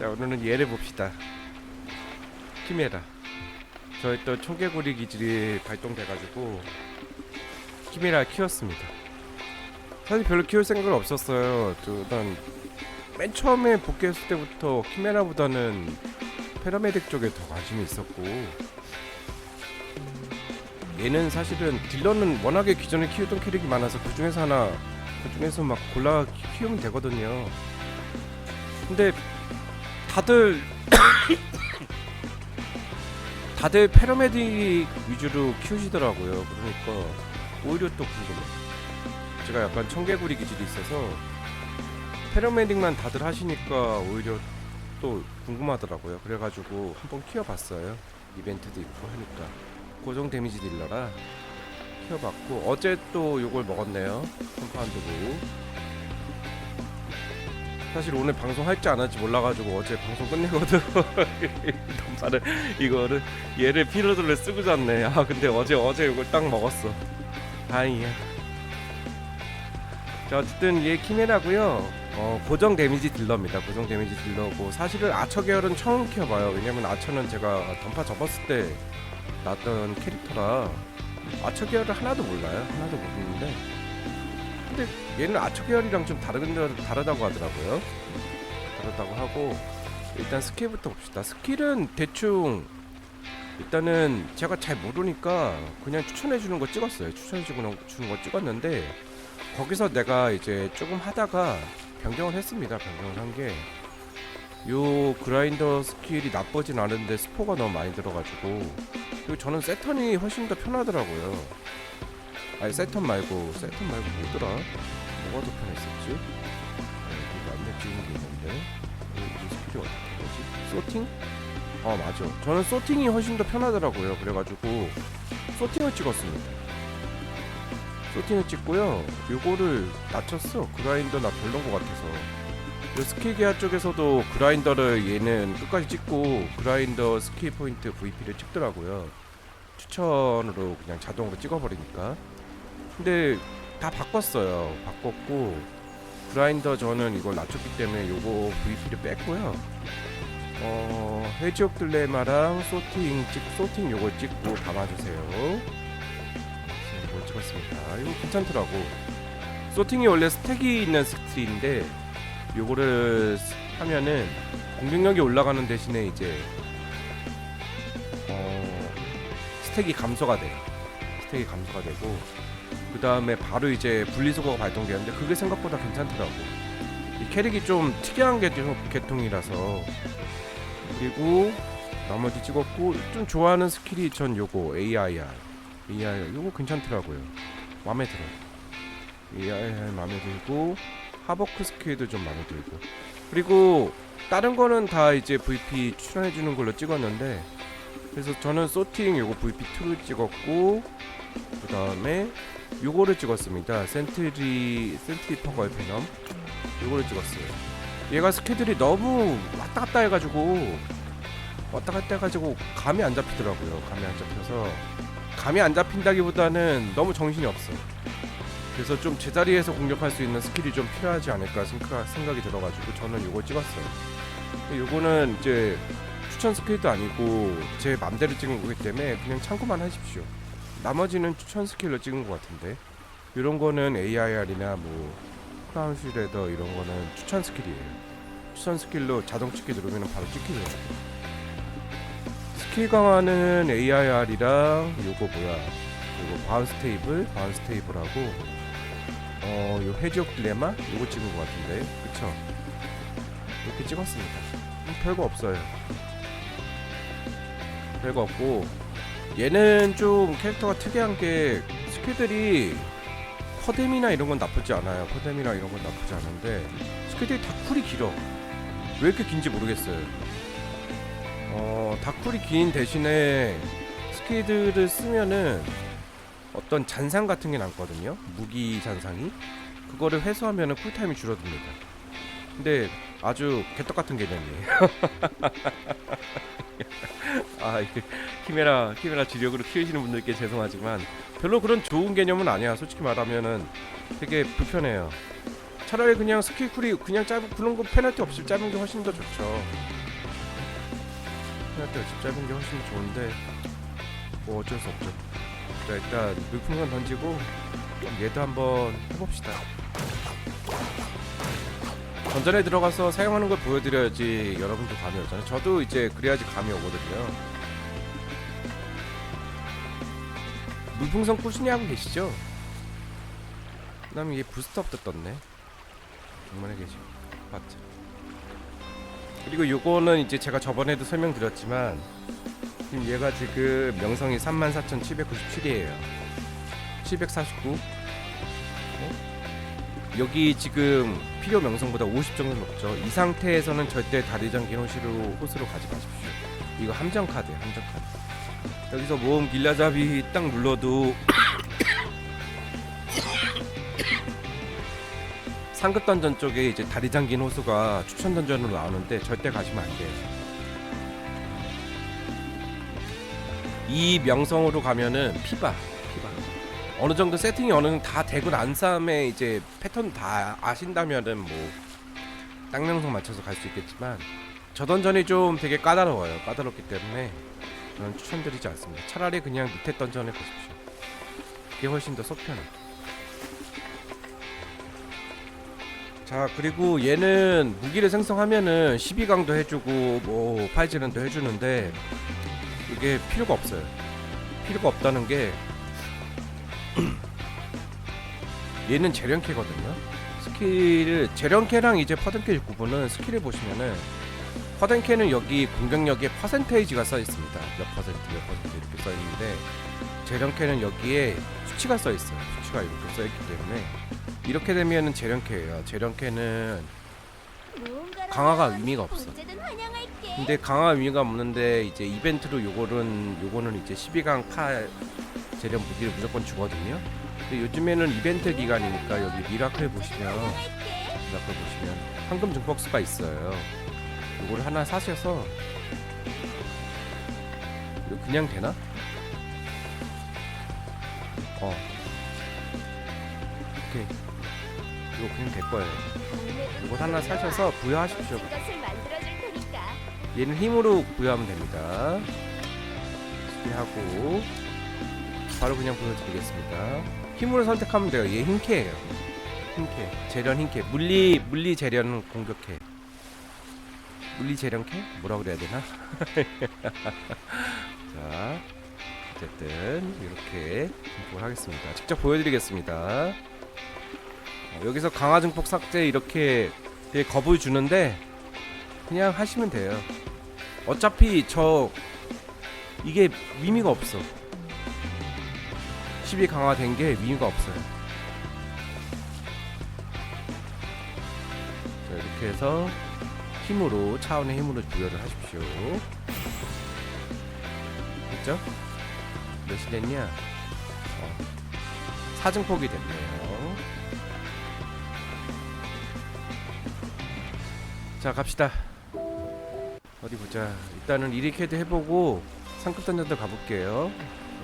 자 오늘은 얘를 봅시다. 키메라. 저희 또 초계구리 기질이 발동돼가지고 키메라 키웠습니다. 사실 별로 키울 생각은 없었어요. 저 일단 맨 처음에 복귀했을 때부터 키메라보다는 패러메딕 쪽에 더 관심이 있었고 얘는 사실은 딜러는 워낙에 기존에 키우던 캐릭이 많아서 그 중에서 하나 그 중에서 막 골라 키- 키우면 되거든요. 근데 다들 다들 패러메딕 위주로 키우시더라고요. 그러니까 오히려 또 궁금해. 제가 약간 청개구리 기질이 있어서 패러메딕만 다들 하시니까 오히려 또 궁금하더라고요. 그래가지고 한번 키워봤어요. 이벤트도 있고 하니까 고정 데미지 딜러라 키워봤고 어제 또 요걸 먹었네요. 컴파운드고 사실 오늘 방송 할지 안 할지 몰라가지고 어제 방송 끝내거든. 덤사를 이거를 얘를 피로들을 쓰고 잤네. 아 근데 어제 어제 이걸 딱 먹었어. 다행이야. 자 어쨌든 얘 키메라고요. 어 고정 데미지 딜러입니다. 고정 데미지 딜러고 사실은 아처 계열은 처음 키워봐요. 왜냐면 아처는 제가 던파 접었을 때 났던 캐릭터라 아처 계열을 하나도 몰라요. 하나도 모르는데 근데 얘는 아처 계열이랑 좀 다른 다르다고 하더라고요. 다르다고 하고 일단 스킬부터 봅시다. 스킬은 대충 일단은 제가 잘 모르니까 그냥 추천해 주는 거 찍었어요. 추천해 주는 주는 거 찍었는데 거기서 내가 이제 조금 하다가 변경을 했습니다. 변경을 한 게 요 그라인더 스킬이 나쁘진 않은데 스포가 너무 많이 들어가지고 그리고 저는 세턴이 훨씬 더 편하더라고요. 아니 세턴 말고 세턴 말고 뭐더라? 뭐가 더 편했었지? 네, 이거 안내 찍는 게 있는데 이, 이 스킬이 어떻게 되지? 소팅? 어 맞아. 저는 소팅이 훨씬 더 편하더라고요. 그래가지고 소팅을 찍었습니다. 소팅을 찍고요. 요거를 낮췄어. 그라인더 나 별론 것 같아서. 요 스킬 기아 쪽에서도 그라인더를 얘는 끝까지 찍고 그라인더 스킬 포인트 VP를 찍더라고요. 추천으로 그냥 자동으로 찍어버리니까. 근데 다 바꿨어요. 바꿨고 그라인더 저는 이걸 낮췄기 때문에 요거 VP를 뺐고요. 어 해지옥 딜레마랑 소팅 찍 소팅 요걸 찍고 담아주세요. 그래서 이걸 찍었습니다. 이거 괜찮더라고. 소팅이 원래 스택이 있는 스킬인데 요거를 스- 하면은 공격력이 올라가는 대신에 이제 어 스택이 감소가 돼요. 스택이 감소가 되고 그 다음에 바로 이제 분리수거가 발동되는데 그게 생각보다 괜찮더라고. 이 캐릭이 좀 특이한 계통, 계통이라서 그리고 나머지 찍었고 좀 좋아하는 스킬이 전 요거 AIR AIR 요거 괜찮더라고요. 마음에 들어. AIR 마음에 들고 하버크 스킬도 좀 마음에 들고 그리고 다른 거는 다 이제 VP 추천해 주는 걸로 찍었는데 그래서 저는 소팅 요거 VP2를 찍었고 그 다음에 요거를 찍었습니다. 센트리 센트리 퍼거의 페넘 요거를 찍었어요. 얘가 스케줄이 너무 왔다 갔다 해가지고 왔다 갔다 해가지고 감이 안 잡히더라고요. 감이 안 잡혀서 감이 안 잡힌다기보다는 너무 정신이 없어. 그래서 좀 제자리에서 공격할 수 있는 스킬이 좀 필요하지 않을까 생각, 생각이 들어가지고 저는 요걸 찍었어요. 요거는 이제 추천 스킬도 아니고 제 맘대로 찍은 거기 때문에 그냥 참고만 하십시오. 나머지는 추천 스킬로 찍은 것 같은데. 이런 거는 AIR이나 뭐 크라운 슈레더 이런 거는 추천 스킬이에요. 추천 스킬로 자동 찍기 누르면 바로 찍히더라고요. 스킬 강화는 AIR이랑 요거 뭐야? 요거 바운스 테이블? 바운스 테이블하고 어요 해지옥 딜레마? 요거 찍은 것 같은데. 그쵸? 이렇게 찍었습니다. 음, 별거 없어요. 별거 없고 얘는 좀 캐릭터가 특이한 게 스킬들이 커뎀이나 이런 건 나쁘지 않아요 커뎀이나 이런 건 나쁘지 않은데 스킬들이 다 쿨이 길어 왜 이렇게 긴지 모르겠어요 어 다 쿨이 긴 대신에 스킬들을 쓰면은 어떤 잔상 같은 게 남거든요. 무기 잔상이 그거를 회수하면은 쿨타임이 줄어듭니다. 근데 아주 개떡 같은 개념이에요. 아 이게 키메라 키메라 주력으로 키우시는 분들께 죄송하지만 별로 그런 좋은 개념은 아니야. 솔직히 말하면은 되게 불편해요. 차라리 그냥 스킬 쿨이 그냥 짧은 그런 거 페널티 없이 짧은 게 훨씬 더 좋죠. 페널티 없이 짧은 게 훨씬 좋은데 뭐 어쩔 수 없죠. 자 일단 물풍선 던지고 얘도 한번 해봅시다. 전전에 들어가서 사용하는 걸 보여드려야지 여러분도 감이 오잖아요. 저도 이제 그래야지 감이 오거든요. 물풍선 꾸준히 하고 계시죠? 그 다음에 얘 부스트업도 떴네. 정말 계시 맞죠? 그리고 요거는 이제 제가 저번에도 설명드렸지만 지금 얘가 지금 명성이 34,797이에요. 749. 여기 지금 필요 명성보다 50 정도 높죠. 이 상태에서는 절대 다리장긴 호시로 호스로 가지 마십시오. 이거 함정 카드예요, 함정 카드. 여기서 모험 길라잡이 딱 눌러도 상급 던전 쪽에 이제 다리 잠긴 호수가 추천 던전으로 나오는데 절대 가시면 안 돼요. 이 명성으로 가면은 피바. 어느 정도 세팅이 어느 정도 다 되고 난 다음에 이제 패턴 다 아신다면은 뭐 땅명성 맞춰서 갈 수 있겠지만 저 던전이 좀 되게 까다로워요. 까다롭기 때문에 저는 추천드리지 않습니다. 차라리 그냥 밑에 던전을 보십시오. 그게 훨씬 더 속편해. 자 그리고 얘는 무기를 생성하면은 12강도 해주고 뭐 파이즈는도 해주는데 이게 필요가 없어요. 필요가 없다는 게 얘는 재련캐거든요. 스킬을 재련캐랑 이제 퍼든캐 구분은 스킬을 보시면은 퍼든캐는 여기 공격력에 퍼센테이지가 써 있습니다. 몇 퍼센트 몇 퍼센트 이렇게 써 있는데 재련캐는 여기에 수치가 써 있어요. 수치가 이렇게 써 있기 때문에 이렇게 되면은 재련캐예요. 재련캐는 강화가 의미가 없어. 근데 강화 의미가 없는데 이제 이벤트로 요거는 요거는 이제 12강 칼 재련 무기를 무조건 주거든요. 근데 요즘에는 이벤트 기간이니까 여기 미라클 보시면 미라클 보시면 황금 증폭수가 있어요. 요거를 하나 사셔서 이거 그냥 되나? 어. 오케이. 이거 그냥 될 거예요. 이거 하나 사셔서 부여하십시오. 얘는 힘으로 부여하면 됩니다. 수비하고 바로 그냥 보여드리겠습니다. 힘으로 선택하면 돼요. 얘 힘캐예요. 힘캐, 재련 힘캐, 물리 물리 재련 공격해. 물리 재련캐? 뭐라 그래야 되나? 자, 어쨌든 이렇게 증폭을 하겠습니다. 직접 보여드리겠습니다. 어, 여기서 강화 증폭 삭제 이렇게 되게 겁을 주는데 그냥 하시면 돼요. 어차피 저 이게 의미가 없어. 10이 강화된 게 의미가 없어요. 자, 이렇게 해서 힘으로 차원의 힘으로 부여를 하십시오. 됐죠? 몇이 됐냐? 어, 사증폭이 됐네요. 자 갑시다. 어디 보자. 일단은 이리캐드 해보고 상급 던전도 가볼게요.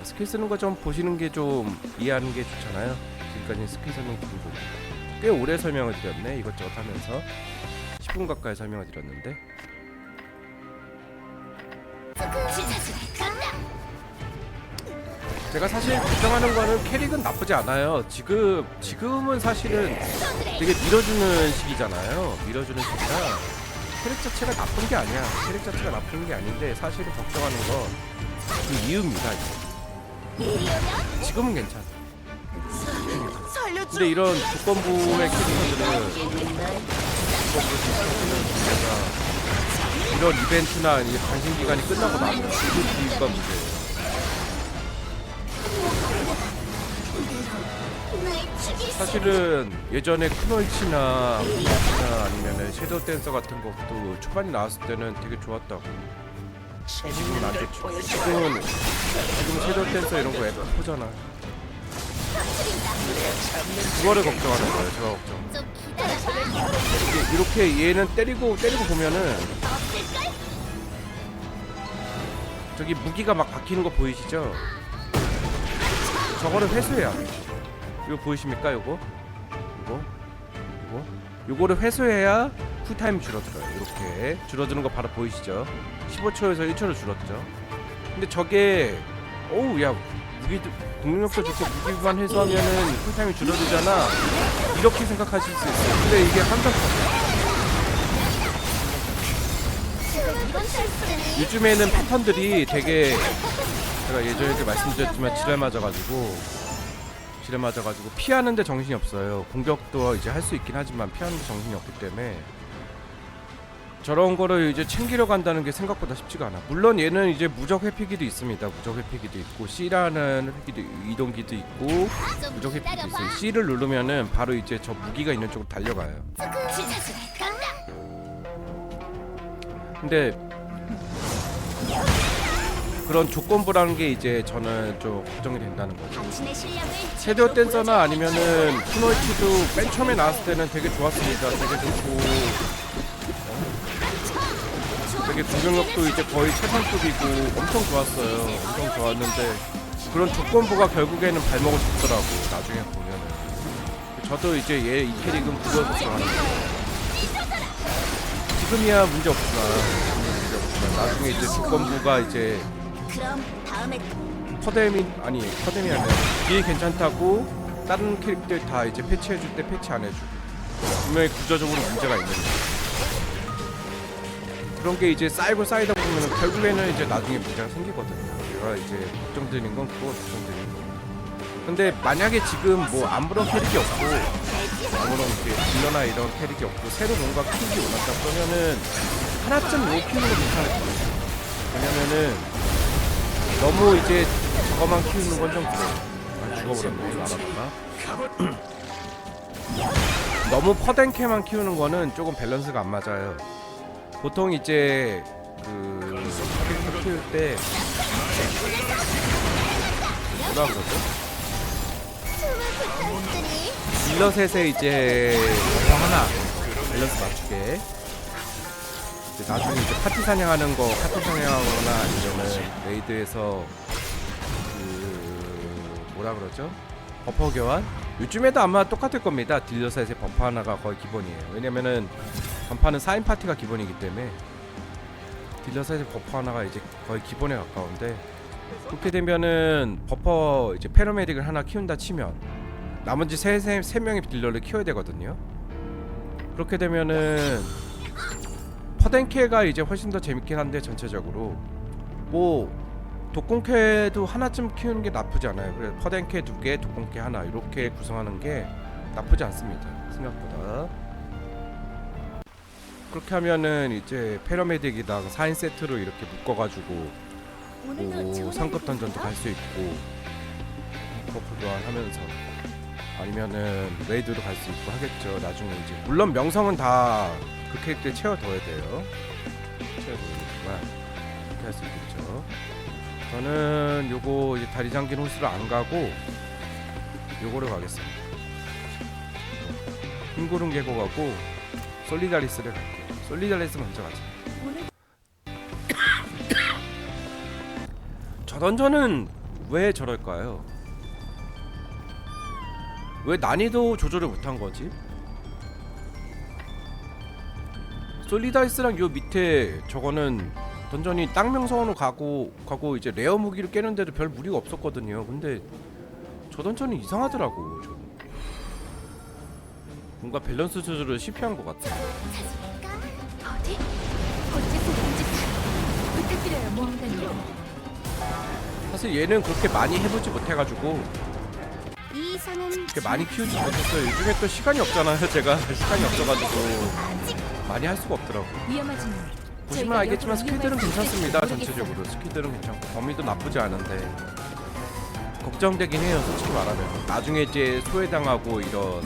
스킬 쓰는 거 좀 보시는 게 좀 이해하는 게 좋잖아요. 지금까지 스킬 드린 거고 꽤 오래 설명을 드렸네. 이것저것 하면서 10분 가까이 설명을 드렸는데 제가 사실 걱정하는 거는 캐릭은 나쁘지 않아요. 지금 지금은 사실은 되게 밀어주는 시기잖아요. 밀어주는 시기라 캐릭 자체가 나쁜 게 아니야. 캐릭 자체가 나쁜 게 아닌데 사실은 걱정하는 건 그 이유입니다. 이거. 지금은 괜찮아. 근데 이런 조건부의 캐릭터들은 제가 이런 이벤트나 이제 관심 기간이 끝나고 나면 그 이유가 문제예요. 사실은 예전에 크널치나 아니면은 섀도우 댄서 같은 것도 초반에 나왔을 때는 되게 좋았다고 지금은 안 좋죠 지금은 지금 섀도우 댄서 이런 거 F잖아 그거를 걱정하는 거예요 제가 걱정 이게 이렇게 얘는 때리고 때리고 보면은 저기 무기가 막 박히는 거 보이시죠? 저거를 회수해야 돼. 이거 보이십니까? 요거? 이거? 이거? 요거를 회수해야 쿨타임이 줄어들어요. 이렇게 줄어드는 거 바로 보이시죠? 15초에서 1초로 줄었죠. 근데 저게 어우 야 무기 공격력도 좋고 무기만 회수하면은 쿨타임이 줄어들잖아. 이렇게 생각하실 수 있어요. 근데 이게 테스트는 요즘에는 패턴들이 되게 제가 예전에도 말씀드렸지만 지뢰 맞아가지고 지뢰 맞아가지고 피하는데 정신이 없어요. 공격도 이제 할 수 있긴 하지만 피하는데 정신이 없기 때문에 저런 거를 이제 챙기려 간다는 게 생각보다 쉽지가 않아. 물론 얘는 이제 무적 회피기도 있습니다. 무적 회피기도 있고 C라는 회피기도 이동기도 있고 좀 무적 회피기도. 있어요. C를 누르면은 바로 이제 저 무기가 있는 쪽으로 달려가요. 근데 그런 조건부라는 게 이제 저는 좀 걱정이 된다는 거죠. 제대로 댄서나 아니면은 푸노이치도 맨 처음에 나왔을 때는 되게 좋았습니다. 되게 좋고. 되게 공격력도 이제 거의 최상급이고 엄청 좋았어요. 엄청 좋았는데 그런 조건부가 결국에는 발목을 잡더라고. 나중에 보면은 저도 이제 얘 이 캐릭은 그걸 걱정하는데 지금이야 문제 없지만 문제 없지만 나중에 이제 조건부가 이제 커뎀이 아니 커뎀이 아니라 뒤에 괜찮다고 다른 캐릭터 다 이제 패치해줄 때 패치 안 해주고 분명히 구조적으로 문제가 있는데 그런 게 이제 쌓이고 쌓이다 보면 결국에는 이제 나중에 문제가 생기거든요. 제가 이제 걱정드리는 건 그거 걱정드리는 거. 근데 만약에 지금 뭐 아무런 캐릭이 없고 아무런 이렇게 딜러나 이런 캐릭이 없고 새로 뭔가 키우기 원한다 그러면은 하나쯤 못 키우는 거 괜찮을 것 같아요. 왜냐면은 너무 이제 저거만 키우는 건 좀 그래요. 아, 죽어버렸네 알았구나. 너무 퍼댕캐만 키우는 거는 조금 밸런스가 안 맞아요. 보통 이제 그 키울 때 뭐라 그러죠? 딜러셋에 이제 뭐 하나 밸런스 맞추게. 이제 나중에 이제 파티 사냥하는 거 파티 사냥하거나 아니면은 레이드에서 그 뭐라 그러죠? 버퍼 교환? 요즘에도 아마 똑같을 겁니다. 딜러셋의 버퍼 하나가 거의 기본이에요. 왜냐면은 전파는 4인 파티가 기본이기 때문에 딜러셋의 버퍼 하나가 이제 거의 기본에 가까운데 그렇게 되면은 버퍼 이제 패러메딕을 하나 키운다 치면 나머지 세, 세, 세 명의 딜러를 키워야 되거든요. 그렇게 되면은 퍼덴캐가 이제 훨씬 더 재밌긴 한데 전체적으로 뭐 독공캐도 하나쯤 키우는 게 나쁘지 않아요. 그래 퍼덴캐 두 개, 독공캐 하나 이렇게 구성하는 게 나쁘지 않습니다. 생각보다. 그렇게 하면은 이제 패러메딕이랑 4인 세트로 이렇게 묶어가지고 뭐 상급 던전도. 갈 수 있고 버프 교환하면서 아니면은 레이드도 갈 수 있고 하겠죠. 나중에 이제 물론 명성은 다 그 캐릭터에 채워둬야 돼요. 채워둬야지만 그렇게 할 수 있겠죠. 저는 요거 이제 다리 잠긴 호수를 안 가고 요거를 가겠습니다. 흰구름 계곡하고 솔리다리스를 갈게요 솔리다리스 먼저 가자 저 던전은 왜 저럴까요? 왜 난이도 조절을 못한 거지? 솔리다이스랑 요 밑에 저거는 던전이 땅 명성으로 가고 가고 이제 레어 무기를 깨는데도 별 무리가 없었거든요. 근데 저 던전이 이상하더라고. 저는. 뭔가 밸런스 조절을 실패한 것 같아. 사실 얘는 그렇게 많이 해보지 못해가지고 그렇게 많이 키우지 못했어요. 요즘에 또 시간이 없잖아요. 제가 시간이 없어가지고 많이 할 수가 없더라고. 보시면 알겠지만 스킬들은 괜찮습니다. 전체적으로 스킬들은 괜찮고 범위도 나쁘지 않은데 걱정되긴 해요. 솔직히 말하면 나중에 이제 소외당하고 이런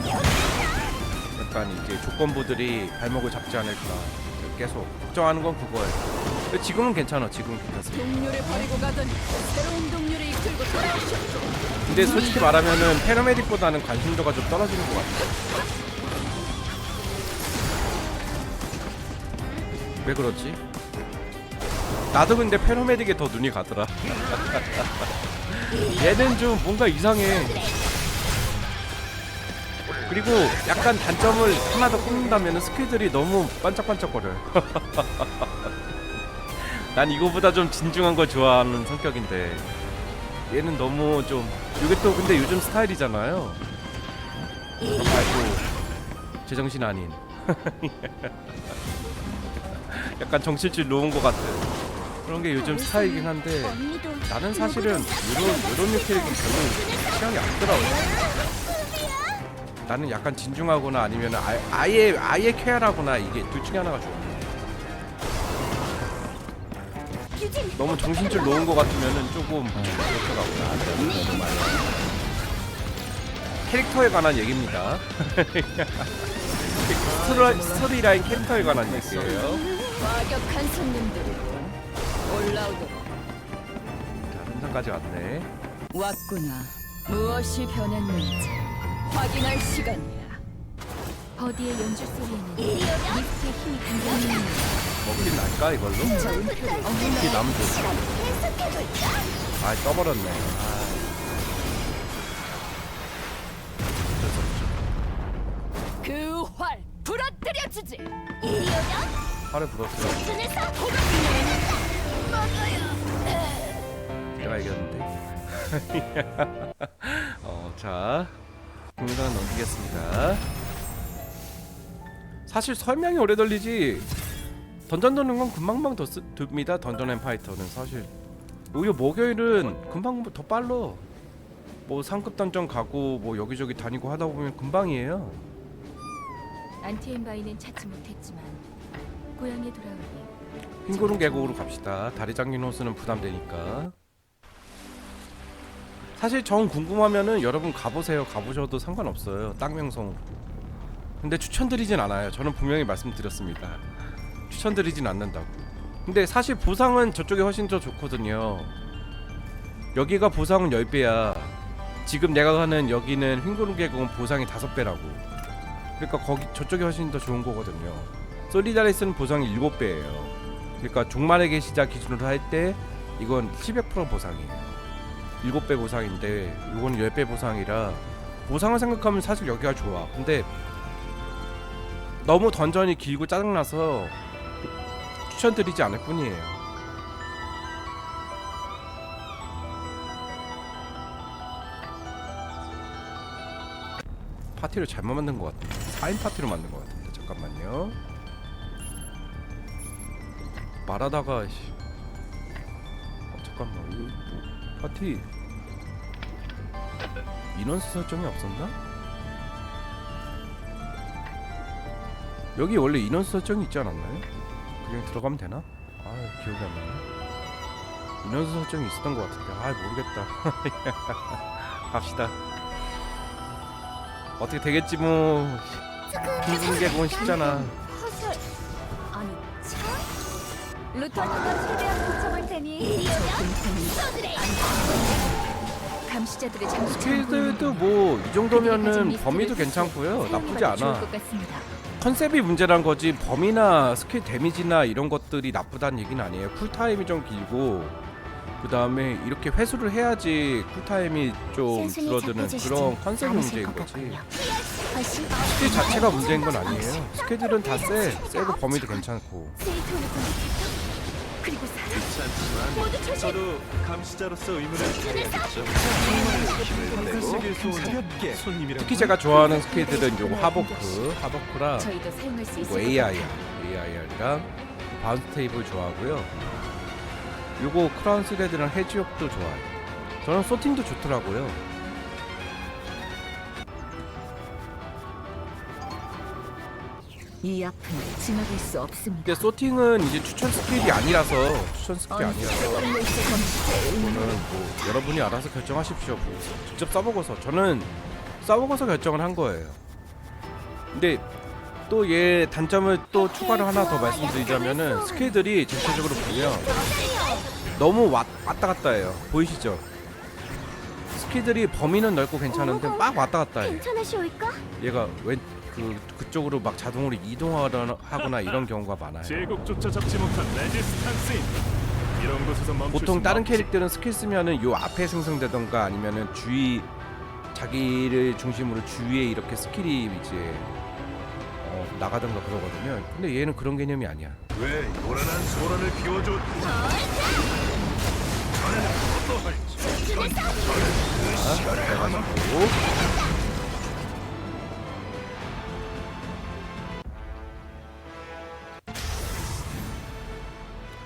약간 이제 조건부들이 발목을 잡지 않을까 계속 걱정하는 건 그거예요. 지금은 괜찮아. 지금은 괜찮습니다. 동료를 버리고 가더니 새로운 동료를 이끌고 돌아오셨죠. 근데 솔직히 말하면은 패러메딕보다는 관심도가 좀 떨어지는 것 같아요. 왜 그러지? 나도 근데 패러메딕에 더 눈이 가더라. 얘는 좀 뭔가 이상해. 그리고 약간 단점을 하나 더 꼽는다면 스킬들이 너무 반짝반짝거려요. 난 이거보다 좀 진중한 걸 좋아하는 성격인데 얘는 너무 좀 이게 또 근데 요즘 스타일이잖아요. 아이고 제정신 아닌. 약간 정신줄 놓은 것 같은 그런 게 요즘 스타일이긴 한데 나는 사실은 이런 이런 캐릭은 별로 취향이 안 들어요. 나는 약간 진중하거나 아니면 아, 아예 아예 쾌활하거나 이게 둘 중에 하나가 좋아. 너무 정신줄 놓은 것 같으면은 조금 그렇더라고요. 캐릭터에 관한 얘기입니다. 스토리, 스토리라인 캐릭터에 관한 얘기예요. 과격한 손님들이군. 올라오도록 자, 현상까지 왔네. 왔구나. 무엇이 변했는지 확인할 시간이야. 버디의 연주 소리에는 리스트의 힘이 담겨 먹긴 날까 이걸로? 특히 남은 쪽. 아 떠버렸네. 아. 어쩔 수 없죠. 그활 부러뜨려 주지. 팔을 부러뜨려. 내가 이겼는데. 어, 자, 국민당은 넘기겠습니다. 사실 설명이 오래 걸리지. 던전 도는 건 금방금방 더 쓰, 듭니다. 던전 앤 파이터는 사실 오히려 목요일은 금방 더 빨라. 뭐 상급 던전 가고 뭐 여기저기 다니고 하다 보면 금방이에요. 안티엠바이는 찾지 못했지만 고향에 돌아오니 흰구름 계곡으로 갑시다. 다리 잠긴 호수는 부담되니까. 사실 정 궁금하면은 여러분 가보세요. 가보셔도 상관없어요. 땅 명성. 근데 추천드리진 않아요. 저는 분명히 말씀드렸습니다. 추천드리진 않는다고. 근데 사실 보상은 저쪽이 훨씬 더 좋거든요. 여기가 보상은 10배야. 지금 내가 가는 여기는 흰구름 계곡은 보상이 5배라고. 그러니까 거기 저쪽이 훨씬 더 좋은 거거든요. 솔리다리스는 보상이 7배예요. 그러니까 종말의 계시자 기준으로 할 때 이건 700% 보상이에요. 7배 보상인데 이건 10배 보상이라 보상을 생각하면 사실 여기가 좋아. 근데 너무 던전이 길고 짜증나서 추천드리지 않을 뿐이에요. 파티를 잘못 만든 것 같은데 4인 파티로 만든 것 같은데 잠깐만요 말하다가 씨. 어, 잠깐만 이거 뭐, 파티 인원수 설정이 없었나? 여기 원래 인원수 설정이 있지 않았나요? 그냥 들어가면 되나? 아 기억이 안 나네. 인원수 설정이 있었던 것 같은데. 아 모르겠다. 갑시다. 어떻게 되겠지 뭐. 개봉은 쉽잖아. 허설 아니 차? 루터님과 최대한 붙여볼 테니. 감시자들의 장수 스킬들도 뭐 이 정도면은 범위도 괜찮고요. 나쁘지 않아. 컨셉이 문제란 거지 범위나 스킬 데미지나 이런 것들이 나쁘다는 얘기는 아니에요. 쿨타임이 좀 길고 그 다음에 이렇게 회수를 해야지 쿨타임이 좀 줄어드는 그런 컨셉이 않으실 문제인 것 거지. 스킬 자체가 문제인 건 아니에요. 스킬들은 다쎄 세고 범위도 괜찮고. 그리고 사람 모두 조심. 저도 감시자로서 의무를 다해야겠죠. 쓰길 소원 가볍게. 손님이라고. 특히 제가 좋아하는 스킬들은 요거 하버크 하버크랑 저희도 사용할 수 있을 뭐것 AI야 AIR이랑 바운스 테이블 좋아하고요. 요거 크라운 스레드랑 해지옥도 좋아요. 저는 소팅도 좋더라고요 이 아픔을 지나갈 수 없습니다. 근데 소팅은 이제 추천 스킬이 아니라서 추천 스킬이 아니라서 이거는 뭐 여러분이 알아서 결정하십시오 뭐 직접 써보고서 저는 써보고서 결정을 한 거예요 근데 또 얘 단점을 또 추가로 하나 더 말씀드리자면은 스킬들이 전체적으로 보면 너무 왔, 왔다 갔다 해요 보이시죠? 스킬들이 범위는 넓고 괜찮은데 막 왔다 갔다 해 괜찮으시올까? 얘가 왼그 그쪽으로 막 자동으로 이동하거나 이런 경우가 많아요. 제국조차 잡지 못한 레지스탄스인 이런 곳에서 멈출 보통 순 다른 없지. 캐릭터는 스킬 쓰면은 요 앞에 생성되던가 아니면은 주위 자기를 중심으로 주위에 이렇게 스킬이 이제 어, 나가던가 그러거든요. 근데 얘는 그런 개념이 아니야. 왜 요란한 소란을 피워줘? 그래가지고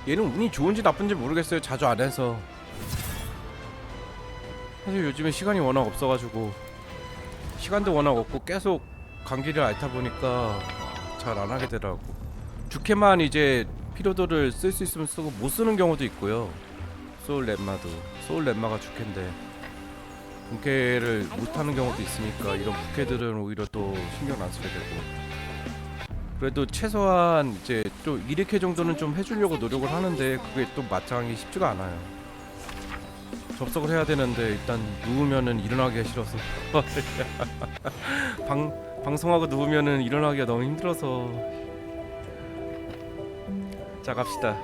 얘는 운이 좋은지 나쁜지 모르겠어요. 자주 안 해서. 사실 요즘에 시간이 워낙 없어가지고 시간도 워낙 없고 계속 감기를 앓다 보니까 잘 안 하게 되더라고. 주캐만 이제 피로도를 쓸 수 있으면 쓰고 못 쓰는 경우도 있고요. 소울 렘마도 소울 렘마가 주캐인데 본캐를 못하는 경우도 있으니까 이런 부캐들은 오히려 또 신경 안 쓰게 되고. 그래도 최소한 이제 또 1회캐 정도는 좀 해주려고 노력을 하는데 그게 또 마땅하기 쉽지가 않아요. 접속을 해야 되는데 일단 누우면은 일어나기가 싫어서. 방, 방송하고 누우면은 일어나기가 너무 힘들어서. 자 갑시다.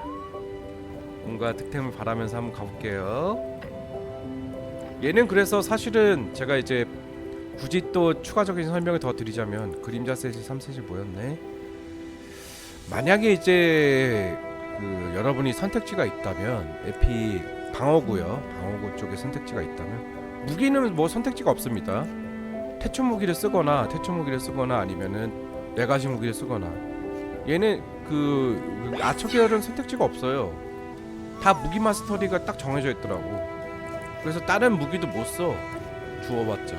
뭔가 득템을 바라면서 한번 가볼게요 얘는 그래서 사실은 제가 이제 굳이 또 추가적인 설명을 더 드리자면 그림자 셋이 3셋이 뭐였네. 만약에 이제 그 여러분이 선택지가 있다면 에피 방어구요. 방어구 쪽에 선택지가 있다면 무기는 뭐 선택지가 없습니다. 태초 무기를 쓰거나 태초 무기를 쓰거나 아니면은 네가지 무기를 쓰거나. 얘는 그 아처 계열은 선택지가 없어요. 다 무기 마스터리가 딱 정해져 있더라고 그래서 다른 무기도 못 써. 주워봤자.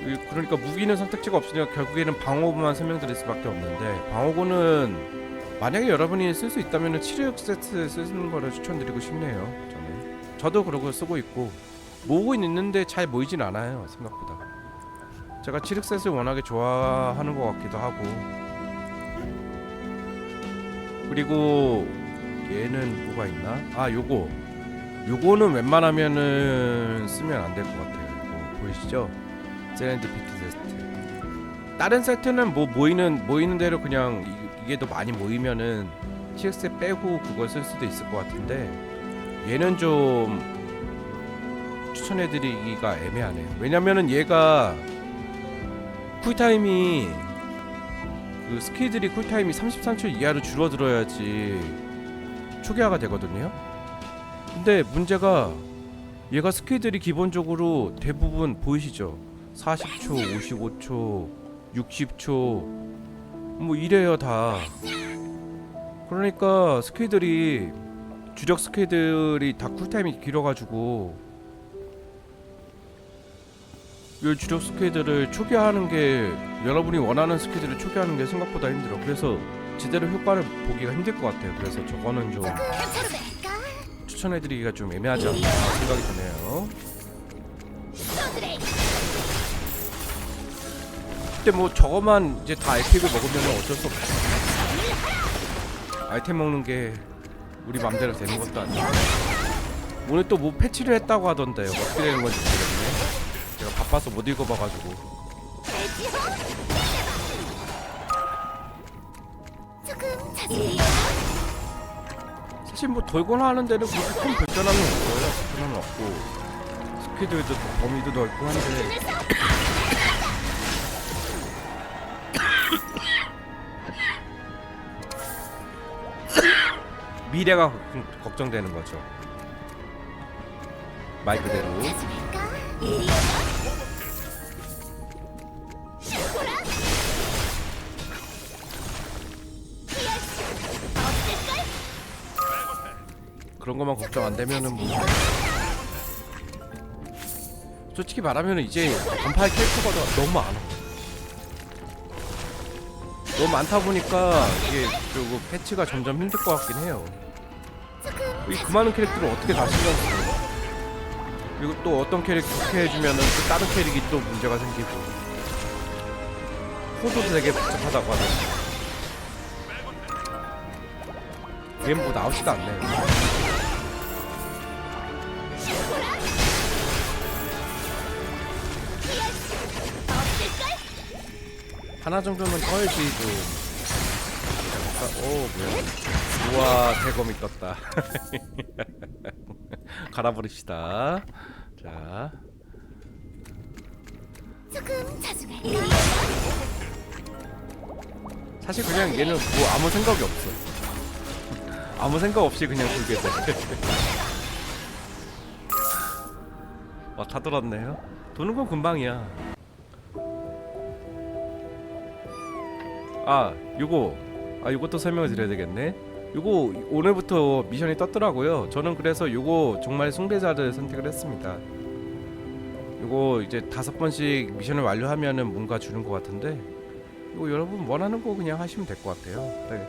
이- 그러니까 무기는 선택지가 없으니까 결국에는 방어구만 설명드릴 수밖에 없는데 방어구는 만약에 여러분이 쓸 수 있다면 치료육 세트 쓰는 거를 추천드리고 싶네요. 저는 저도 그러고 쓰고 있고 모으고 있는데 잘 모이진 않아요 생각보다. 제가 치륵 셋을 워낙에 좋아하는 것 같기도 하고 그리고 얘는 뭐가 있나? 아 요거 요거는 웬만하면은 쓰면 안 될 것 같아요. 이거 보이시죠? 세렌디피티 세트. 다른 세트는 뭐 모이는 모이는 대로 그냥 이- 이게 더 많이 모이면은 TX 빼고 그걸 쓸 수도 있을 것 같은데 얘는 좀 추천해드리기가 애매하네요. 왜냐면은 얘가 쿨타임이 그 스킬들이 쿨타임이 33초 이하로 줄어들어야지 초기화가 되거든요. 근데 문제가 얘가 스킬들이 기본적으로 대부분 보이시죠? 40초, 55초, 60초 뭐 이래요 다. 그러니까 스킬들이 주력 스킬들이 다 쿨타임이 길어가지고 이 주력 스킬들을 초기화하는 게 여러분이 원하는 스킬들을 초기화하는 게 생각보다 힘들어. 그래서 제대로 효과를 보기가 힘들 것 같아요. 그래서 저거는 좀 추천해드리기가 좀 애매하지 않나 생각이 드네요. 근데 뭐 저거만 이제 다 에픽을 먹으면 어쩔 수 없어. 아이템 먹는 게 우리 맘대로 되는 것도 아니고. 오늘 또 뭐 패치를 했다고 하던데요. 어떻게 되는 건지 모르겠네. 제가 바빠서 못 읽어봐가지고. 조금 자세히 사실 뭐 돌거나 하는 데는 그렇게 큰 불편함은 없어요. 불편함은 없고 스피드도 범위도 넓고 한데 미래가 걱- 걱정되는 거죠. 말 그대로. 그런 것만 걱정 안 되면은 뭐 솔직히 말하면 이제 간파할 캐릭터가 너- 너무 많아. 너무 많다 보니까 이게 조금 패치가 점점 힘들 것 같긴 해요. 이그 많은 캐릭터를 어떻게 다 신경 쓰고 그리고 또 어떤 캐릭터 좋게 해주면은 또 다른 캐릭이 또 문제가 생기고 코드도 되게 복잡하다고 하더라고. 얘는 뭐 나오지도 않네. 하나 정도는 떠야지 좀. 아, 오 뭐야? 우와 대검이 떴다. 갈아버립시다. 자 조금? 사실 그냥 얘는 뭐 아무 생각이 없어. 아무 생각 없이 그냥 돌게 돼. 와, 다 돌았네요. 도는 건 금방이야. 아, 요거. 아, 요것도 설명을 드려야 되겠네. 요거 오늘부터 미션이 떴더라고요. 저는 그래서 요거 정말 숭배자를 선택을 했습니다. 요거 이제 다섯 번씩 미션을 완료하면은 뭔가 주는 것 같은데 이거 여러분 원하는 거 그냥 하시면 될 것 같아요. 네.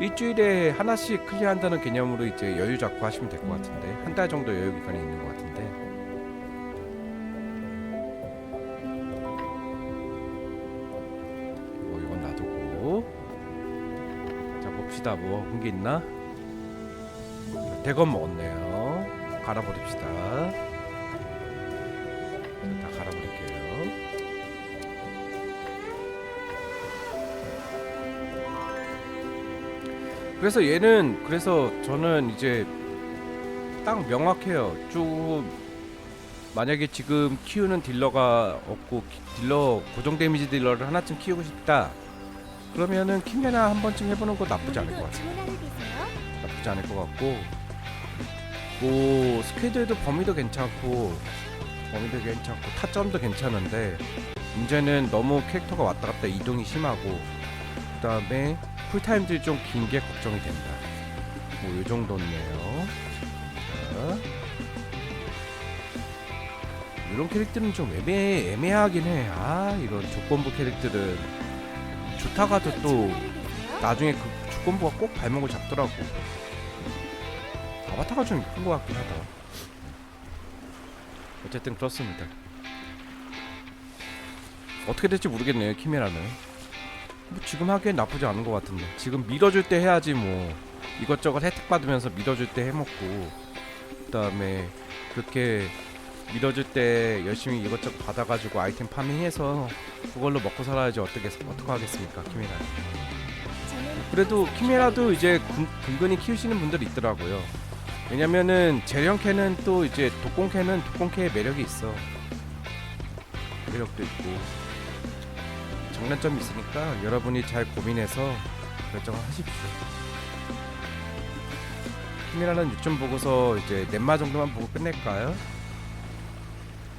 일주일에 하나씩 클리어한다는 개념으로 이제 여유 잡고 하시면 될 것 같은데 한 달 정도 여유 기간이 있는 것 같은데 자 봅시다 뭐한게 있나? 대검 먹었네요. 갈아버립시다. 자, 다 갈아버릴게요. 그래서 얘는 그래서 저는 이제 딱 명확해요. 쭉 만약에 지금 키우는 딜러가 없고 기- 딜러 고정 데미지 딜러를 하나쯤 키우고 싶다. 그러면은 킴메나 한 번쯤 해보는 거 나쁘지 않을 것 같아요. 나쁘지 않을 것 같고. 뭐 스퀴드도 범위도 괜찮고 범위도 괜찮고 타점도 괜찮은데 문제는 너무 캐릭터가 왔다 갔다 이동이 심하고 그 다음에 쿨타임들이 좀 긴 게 걱정이 된다. 뭐 요 정도네요. 자. 이런 캐릭터는 좀 애매, 애매하긴 해 아 이런 조건부 캐릭터는 좋다가도 또. 나중에 그 조건부가 꼭 발목을 잡더라고. 아바타가 좀 이쁜 것 같긴 하다. 어쨌든 그렇습니다. 어떻게 될지 모르겠네요, 키메라는. 뭐 지금 하기엔 나쁘지 않은 것 같은데. 지금 밀어줄 때 해야지 뭐 이것저것 혜택 받으면서 밀어줄 때 해먹고 그다음에 그렇게 밀어줄 때 열심히 이것저것 받아가지고 아이템 파밍해서 그걸로 먹고 살아야지 어떻게 어떻게 하겠습니까, 키메라. 그래도 키메라도 이제 근, 근근히 키우시는 분들이 있더라고요. 왜냐면은 재련캐는 또 이제 독공캐는 독공캐의 매력이 있어. 매력도 있고 장단점이 있으니까 여러분이 잘 고민해서 결정을 하십시오. 키메라는 요점 보고서 이제 넷마 정도만 보고 끝낼까요?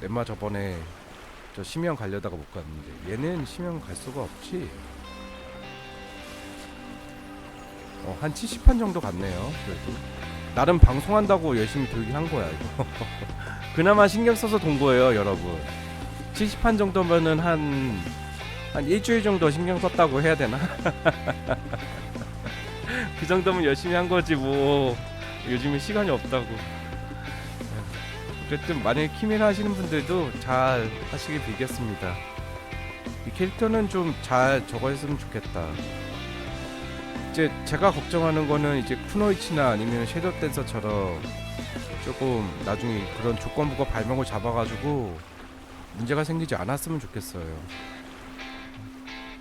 넷마 저번에 저 심형 가려다가 못 갔는데 얘는 심형 갈 수가 없지. 어, 한 70판 정도 갔네요. 그래도 나름 방송한다고 열심히 들긴 한 거야 이거. 그나마 신경 써서 돈 거예요, 여러분. 70판 정도면은 한, 한 일주일 정도 신경 썼다고 해야 되나? 그 정도면 열심히 한 거지 뭐. 요즘에 시간이 없다고. 어쨌든 만약에 키미라 하시는 분들도 잘 하시길 빌겠습니다. 이 캐릭터는 좀 잘 저거 했으면 좋겠다. 이제 제가 걱정하는 거는 이제 쿠노이치나 아니면 섀도우 댄서처럼 조금 나중에 그런 조건부가 발목을 잡아가지고 문제가 생기지 않았으면 좋겠어요.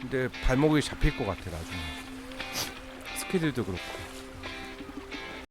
근데 발목이 잡힐 것 같아 나중에 스키들도 그렇고